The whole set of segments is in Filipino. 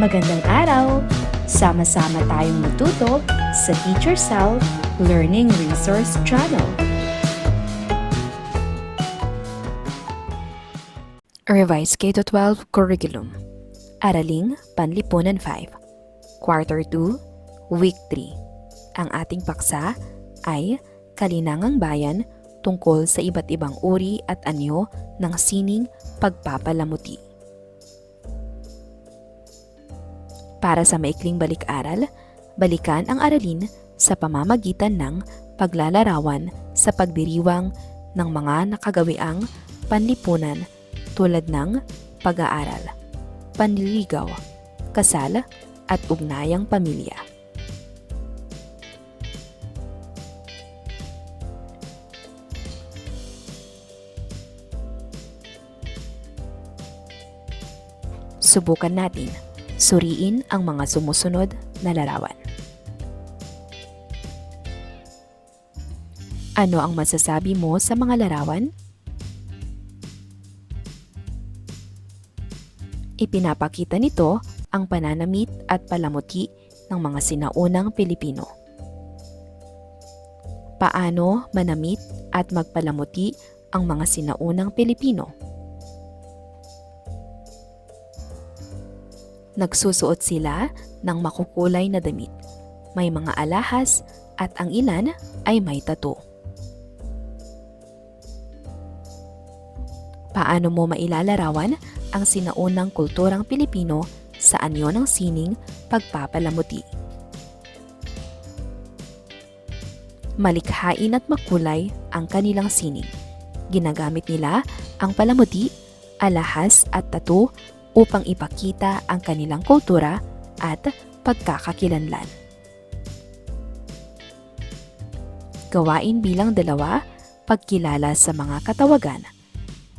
Magandang araw! Sama-sama tayong matuto sa Teacher Sal Learning Resource Channel. Revised K-12 Curriculum Araling Panlipunan 5 Quarter 2 Week 3 Ang ating paksa ay Kalinangang Bayan tungkol sa iba't ibang uri at anyo ng sining pagpapalamuti. Para sa maikling balik-aral, balikan ang aralin sa pamamagitan ng paglalarawan sa pagdiriwang ng mga nakagawiang panlipunan tulad ng pag-aaral, panliligaw, kasal, at ugnayang pamilya. Subukan natin suriin ang mga sumusunod na larawan. Ano ang masasabi mo sa mga larawan? Ipinapakita nito ang pananamit at palamuti ng mga sinaunang Pilipino. Paano manamit at magpalamuti ang mga sinaunang Pilipino? Nagsusuot sila ng makukulay na damit. May mga alahas at ang ilan ay may tattoo. Paano mo mailalarawan ang sinaunang kulturang Pilipino sa anyo ng sining pagpapalamuti? Malikhain at makulay ang kanilang sining. Ginagamit nila ang palamuti, alahas at tattoo upang ipakita ang kanilang kultura at pagkakakilanlan. Gawain bilang dalawa, pagkilala sa mga katawagan.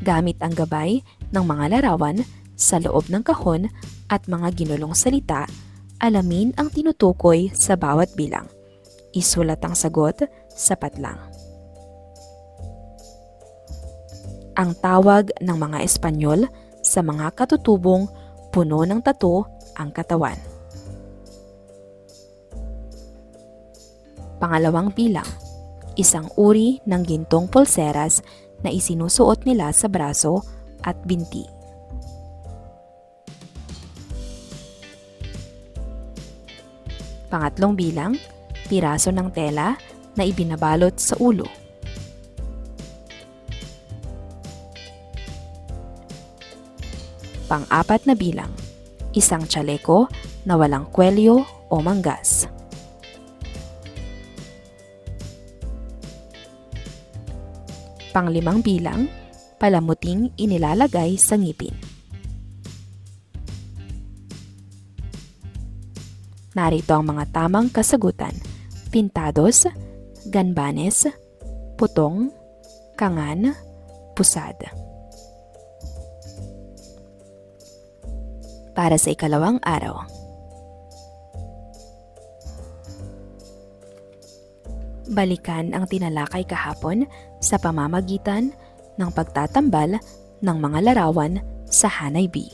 Gamit ang gabay ng mga larawan sa loob ng kahon at mga ginulong salita, alamin ang tinutukoy sa bawat bilang. Isulat ang sagot sapat lang. Ang tawag ng mga Espanyol sa mga katutubong puno ng tato ang katawan. Pangalawang bilang, isang uri ng gintong pulseras na isinusuot nila sa braso at binti. Pangatlong bilang, piraso ng tela na ibinabalot sa ulo. Pang-apat na bilang, isang tsaleko na walang kwelyo o manggas. Panglimang bilang, palamuting inilalagay sa ngipin. Narito ang mga tamang kasagutan. Pintados, ganbanes, putong, kangan, pusad. Para sa ikalawang araw. Balikan ang tinalakay kahapon sa pamamagitan ng pagtatambal ng mga larawan sa Hanay B.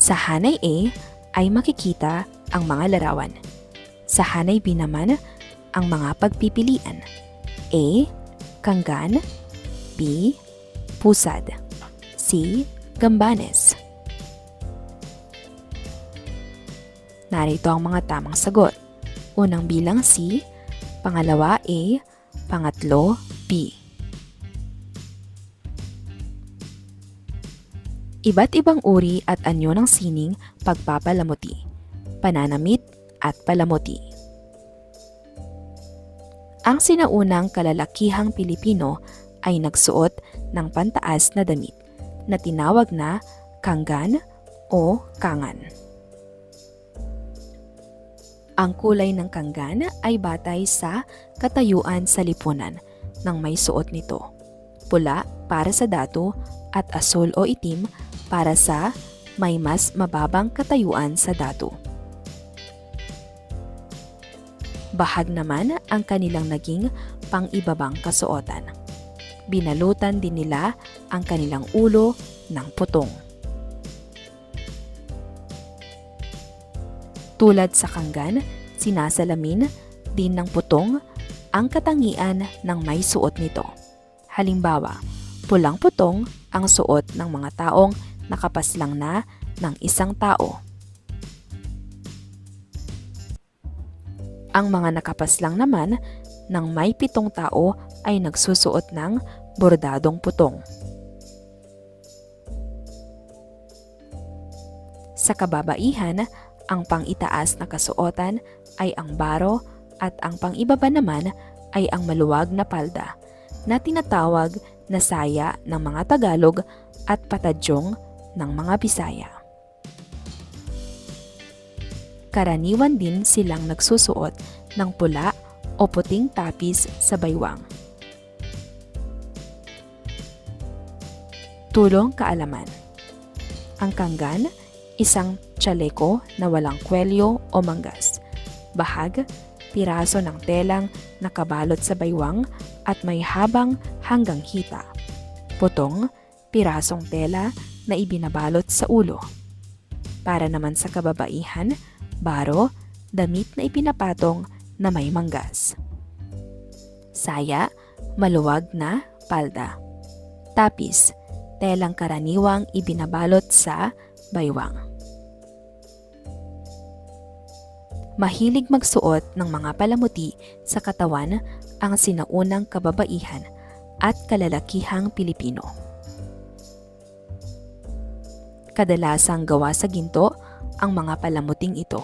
Sa Hanay A ay makikita ang mga larawan. Sa Hanay B naman, ang mga pagpipilian. A. Kanggan B. Pusad C. Gambanes Narito ang mga tamang sagot. Unang bilang C, pangalawa A, pangatlo B. Iba't ibang uri at anyo ng sining pagpapalamuti, pananamit at palamuti. Ang sinaunang kalalakihang Pilipino ay nagsuot ng pantaas na damit na tinawag na kanggan o kangan. Ang kulay ng kanggan ay batay sa katayuan sa lipunan ng may suot nito. Pula para sa dato at asul o itim para sa may mas mababang katayuan sa dato. Bahag naman ang kanilang naging pang-ibabang kasuotan. binalutan din nila ang kanilang ulo ng putong. Tulad sa kanggan, sinasalamin din ng putong ang katangian ng may suot nito. Halimbawa, pulang putong ang suot ng mga taong nakapaslang na ng isang tao. Ang mga nakapaslang naman ng may pitong tao ay nagsusuot ng bordadong putong. Sa kababaihan, ang pangitaas na kasuotan ay ang baro at ang pangibaba naman ay ang maluwag na palda na tinatawag na saya ng mga Tagalog at patadyong ng mga Bisaya. Karaniwan din silang nagsusuot ng pula o puting tapis sa baywang. Tulong kaalaman Ang kanggan, isang tsaleko na walang kwelyo o manggas. Bahag, piraso ng telang nakabalot sa baywang at may habang hanggang hita. Putong, pirasong tela na ibinabalot sa ulo. Para naman sa kababaihan, baro, damit na ipinapatong na may manggas. Saya, maluwag na palda. Tapis, telang karaniwang ibinabalot sa baywang. Mahilig magsuot ng mga palamuti sa katawan ang sinaunang kababaihan at kalalakihang Pilipino. Kadalasang gawa sa ginto ang mga palamuting ito.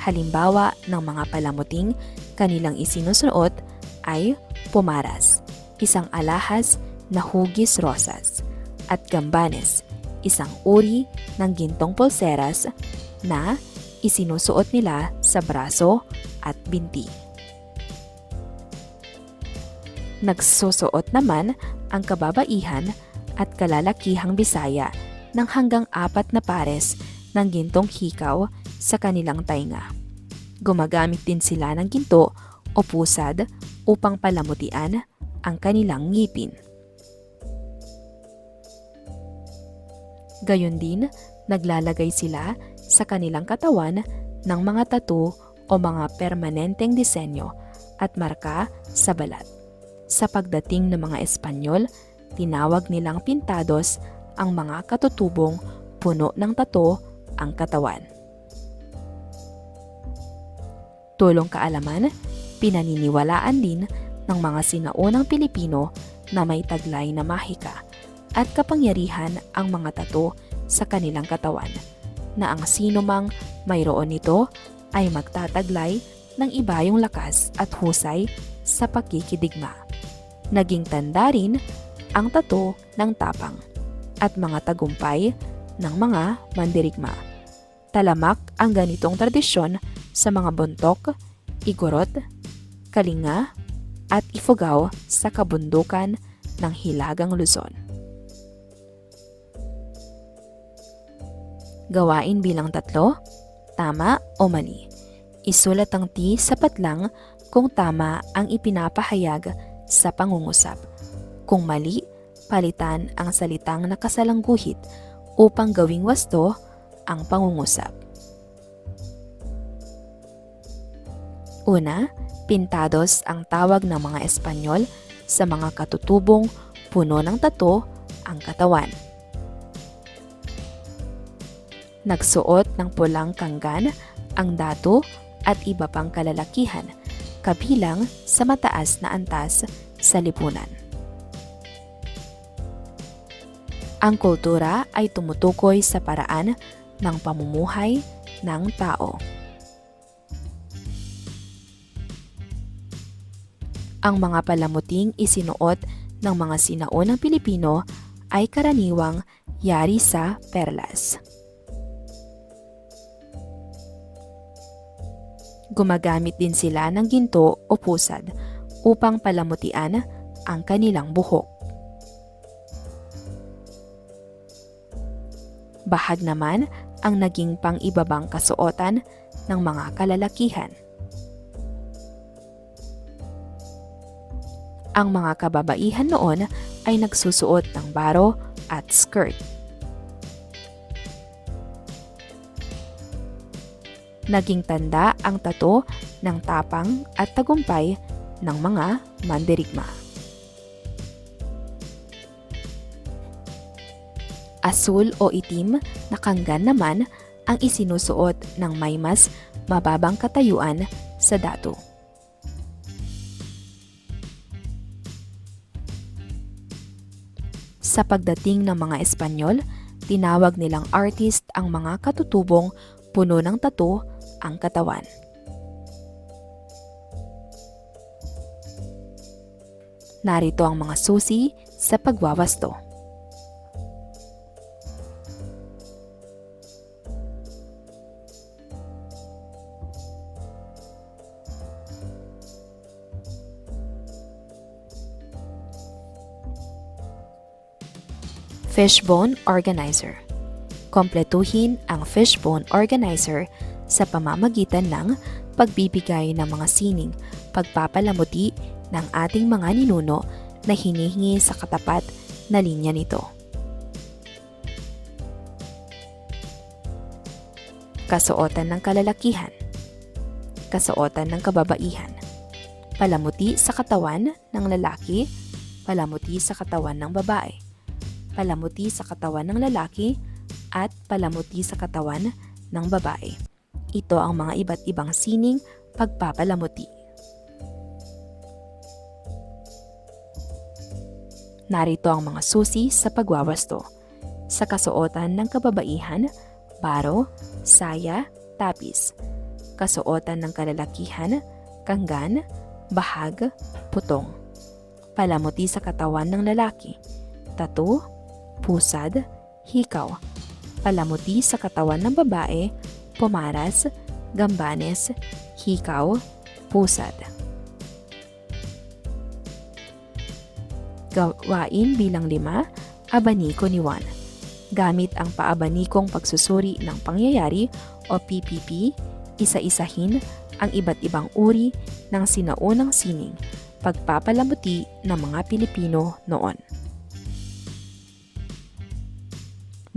Halimbawa ng mga palamuting kanilang isinusuot ay pumaras, isang alahas na hugis rosas, at gambanes, isang uri ng gintong pulseras na isinusuot nila sa braso at binti. Nagsusuot naman ang kababaihan at kalalakihang Bisaya ng hanggang apat na pares ng gintong hikaw sa kanilang tainga. Gumagamit din sila ng ginto o pusad upang palamutian ang kanilang ngipin. Gayon din, naglalagay sila sa kanilang katawan ng mga tattoo o mga permanenteng disenyo at marka sa balat. Sa pagdating ng mga Espanyol, tinawag nilang pintados ang mga katutubong puno ng tato ang katawan. Tulong kaalaman, pinaniniwalaan din ng mga sinaunang Pilipino na may taglay na mahika at kapangyarihan ang mga tato sa kanilang katawan na ang sino mang mayroon nito ay magtataglay ng ibayong lakas at husay sa pagkikidigma. Naging tanda rin ang tato ng tapang at mga tagumpay ng mga mandirigma. Talamak ang ganitong tradisyon sa mga buntok, igorot, kalinga, at ifugao sa kabundukan ng Hilagang Luzon. Gawain bilang tatlo, tama o mali. Isulat ang T sapat lang kung tama ang ipinapahayag sa pangungusap. Kung mali, palitan ang salitang nakasalangguhit upang gawing wasto ang pangungusap. Una, pintados ang tawag ng mga Espanyol sa mga katutubong puno ng tato ang katawan nagsuot ng pulang kanggan, ang dato at iba pang kalalakihan, kabilang sa mataas na antas sa lipunan. Ang kultura ay tumutukoy sa paraan ng pamumuhay ng tao. Ang mga palamuting isinuot ng mga sinaunang Pilipino ay karaniwang yari sa perlas. Gumagamit din sila ng ginto o pusad upang palamutian ang kanilang buhok. Bahag naman ang naging pang-ibabang kasuotan ng mga kalalakihan. Ang mga kababaihan noon ay nagsusuot ng baro at skirt. Naging tanda ang tato ng tapang at tagumpay ng mga mandirigma. Asul o itim na kanggan naman ang isinusuot ng may mas mababang katayuan sa dato. Sa pagdating ng mga Espanyol, tinawag nilang artist ang mga katutubong puno ng tato ang katawan. Narito ang mga susi sa pagwawasto. Fishbone Organizer Kompletuhin ang fishbone organizer sa pamamagitan ng pagbibigay ng mga sining, pagpapalamuti ng ating mga ninuno na hinihingi sa katapat na linya nito. Kasuotan ng kalalakihan Kasuotan ng kababaihan Palamuti sa katawan ng lalaki, palamuti sa katawan ng babae. Palamuti sa katawan ng lalaki at palamuti sa katawan ng babae. Ito ang mga iba't ibang sining pagpapalamuti. Narito ang mga susi sa pagwawasto. Sa kasuotan ng kababaihan, baro, saya, tapis. Kasuotan ng kalalakihan, kanggan, bahag, putong. Palamuti sa katawan ng lalaki, tato, pusad, hikaw. Palamuti sa katawan ng babae, pumaras, gambanes, hikaw, pusad. Gawain bilang lima, abaniko ni Juan. Gamit ang paabanikong pagsusuri ng pangyayari o PPP, isa-isahin ang iba't ibang uri ng sinaunang sining, pagpapalamuti ng mga Pilipino noon.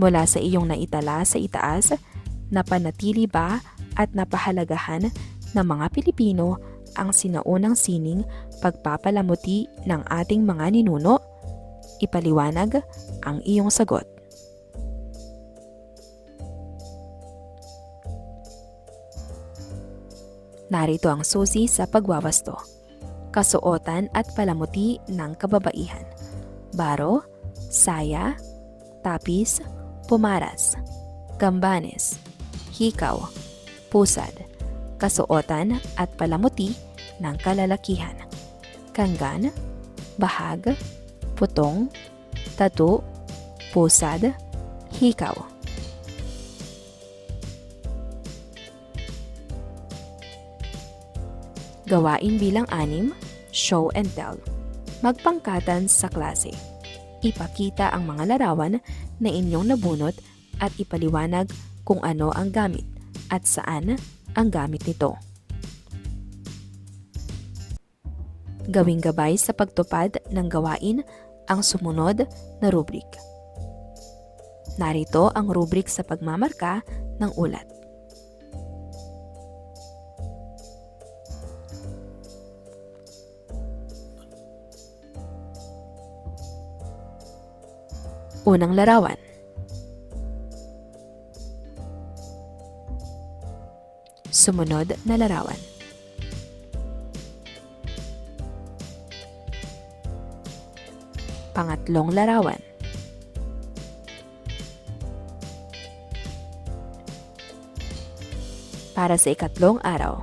Mula sa iyong naitala sa itaas, napanatili ba at napahalagahan ng mga Pilipino ang sinaunang sining pagpapalamuti ng ating mga ninuno? Ipaliwanag ang iyong sagot. Narito ang susi sa pagwawasto. Kasuotan at palamuti ng kababaihan. Baro, saya, tapis, pumaras, gambanes, hikaw, pusad, kasuotan at palamuti ng kalalakihan, kanggan, bahag, putong, tato, pusad, hikaw. Gawain bilang anim, show and tell. Magpangkatan sa klase. Ipakita ang mga larawan na inyong nabunot at ipaliwanag kung ano ang gamit at saan ang gamit nito. Gawing gabay sa pagtupad ng gawain ang sumunod na rubrik. Narito ang rubrik sa pagmamarka ng ulat. Unang larawan. Sumunod na larawan. Pangatlong larawan. Para sa ikatlong araw.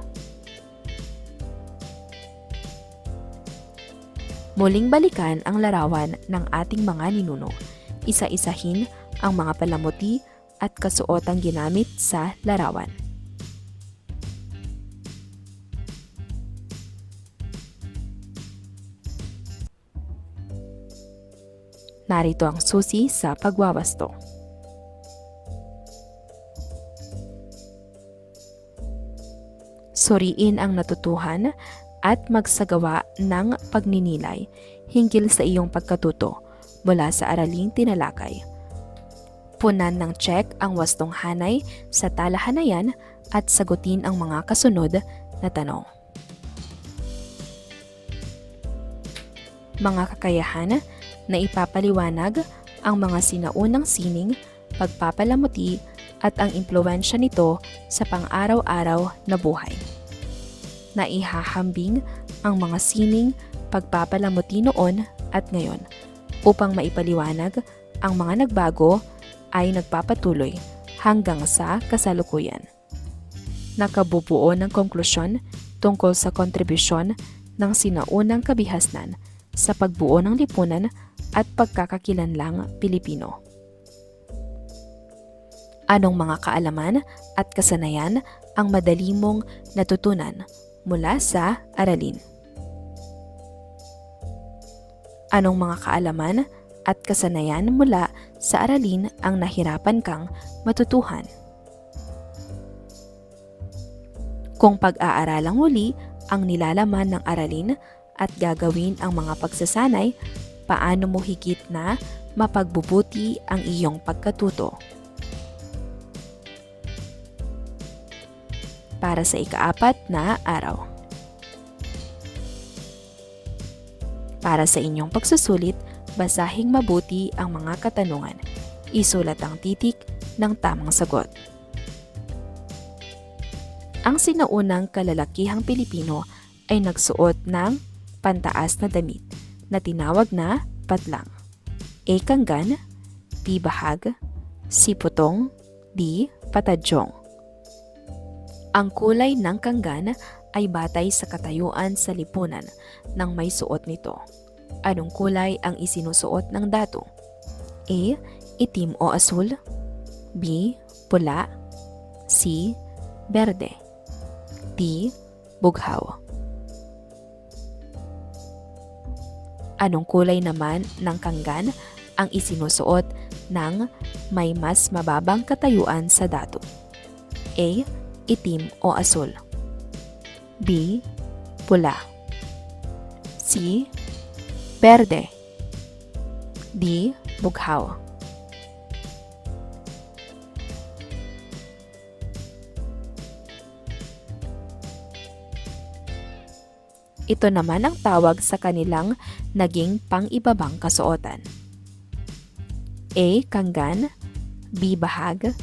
Muling balikan ang larawan ng ating mga ninuno isa-isahin ang mga palamuti at kasuotang ginamit sa larawan. Narito ang susi sa pagwawasto. Suriin ang natutuhan at magsagawa ng pagninilay hinggil sa iyong pagkatuto mula sa araling tinalakay. Punan ng check ang wastong hanay sa talahanayan at sagutin ang mga kasunod na tanong. Mga kakayahan na ipapaliwanag ang mga sinaunang sining, pagpapalamuti at ang impluensya nito sa pang-araw-araw na buhay. Naihahambing ang mga sining, pagpapalamuti noon at ngayon upang maipaliwanag ang mga nagbago ay nagpapatuloy hanggang sa kasalukuyan. Nakabubuo ng konklusyon tungkol sa kontribusyon ng sinaunang kabihasnan sa pagbuo ng lipunan at pagkakakilanlang Pilipino. Anong mga kaalaman at kasanayan ang madali mong natutunan mula sa aralin? Anong mga kaalaman at kasanayan mula sa aralin ang nahirapan kang matutuhan? Kung pag-aaralang muli ang nilalaman ng aralin at gagawin ang mga pagsasanay, paano mo higit na mapagbubuti ang iyong pagkatuto? Para sa ikaapat na araw. Para sa inyong pagsusulit, basahing mabuti ang mga katanungan. Isulat ang titik ng tamang sagot. Ang sinaunang kalalakihang Pilipino ay nagsuot ng pantaas na damit na tinawag na patlang. A. Kanggan B. Bahag C. Putong D. Patadyong Ang kulay ng kanggan ay batay sa katayuan sa lipunan ng may suot nito. Anong kulay ang isinusuot ng dato? A. Itim o asul B. Pula C. Berde D. Bughaw Anong kulay naman ng kanggan ang isinusuot ng may mas mababang katayuan sa dato? A. Itim o asul B. Pula C. Berde D. Bughaw Ito naman ang tawag sa kanilang naging pang-ibabang kasuotan. A. Kanggan B. Bahag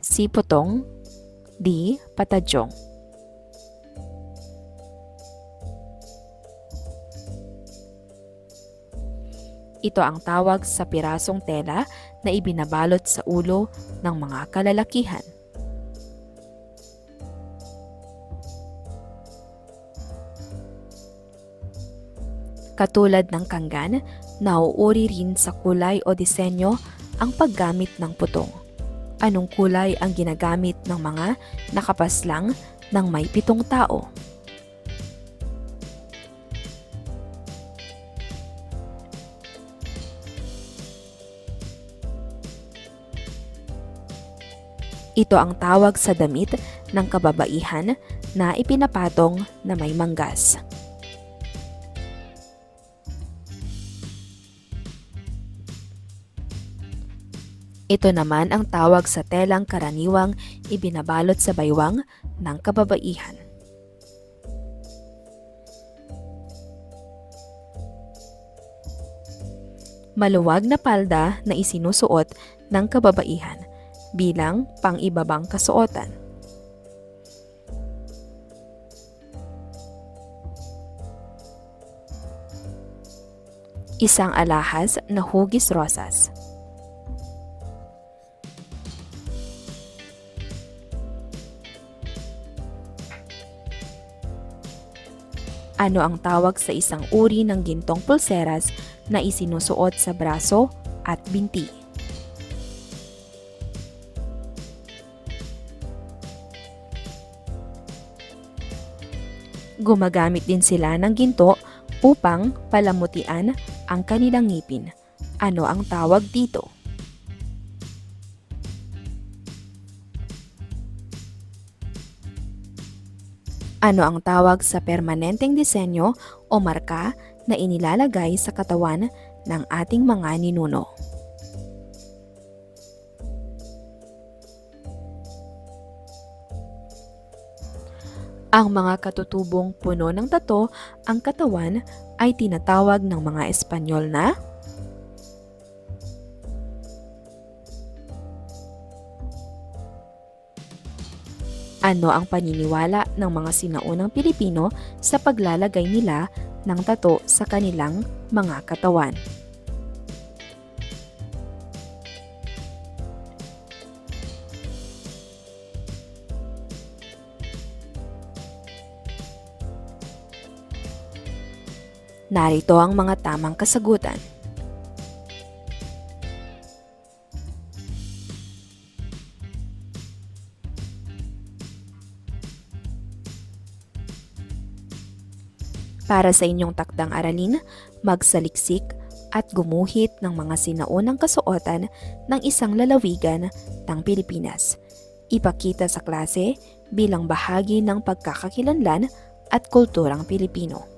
C. Putong D. Patadyong Ito ang tawag sa pirasong tela na ibinabalot sa ulo ng mga kalalakihan. Katulad ng kanggan, nauuri rin sa kulay o disenyo ang paggamit ng putong. Anong kulay ang ginagamit ng mga nakapaslang ng may pitong tao? Ito ang tawag sa damit ng kababaihan na ipinapatong na may manggas. Ito naman ang tawag sa telang karaniwang ibinabalot sa baywang ng kababaihan. Maluwag na palda na isinusuot ng kababaihan bilang pang-ibabang kasuotan. Isang alahas na hugis rosas. ano ang tawag sa isang uri ng gintong pulseras na isinusuot sa braso at binti. Gumagamit din sila ng ginto upang palamutian ang kanilang ngipin. Ano ang tawag dito? Ano ang tawag sa permanenteng disenyo o marka na inilalagay sa katawan ng ating mga ninuno? Ang mga katutubong puno ng tato ang katawan ay tinatawag ng mga Espanyol na Ano ang paniniwala ng mga sinaunang Pilipino sa paglalagay nila ng tato sa kanilang mga katawan? Narito ang mga tamang kasagutan. Para sa inyong takdang aralin, magsaliksik at gumuhit ng mga sinaunang kasuotan ng isang lalawigan ng Pilipinas. Ipakita sa klase bilang bahagi ng pagkakakilanlan at kulturang Pilipino.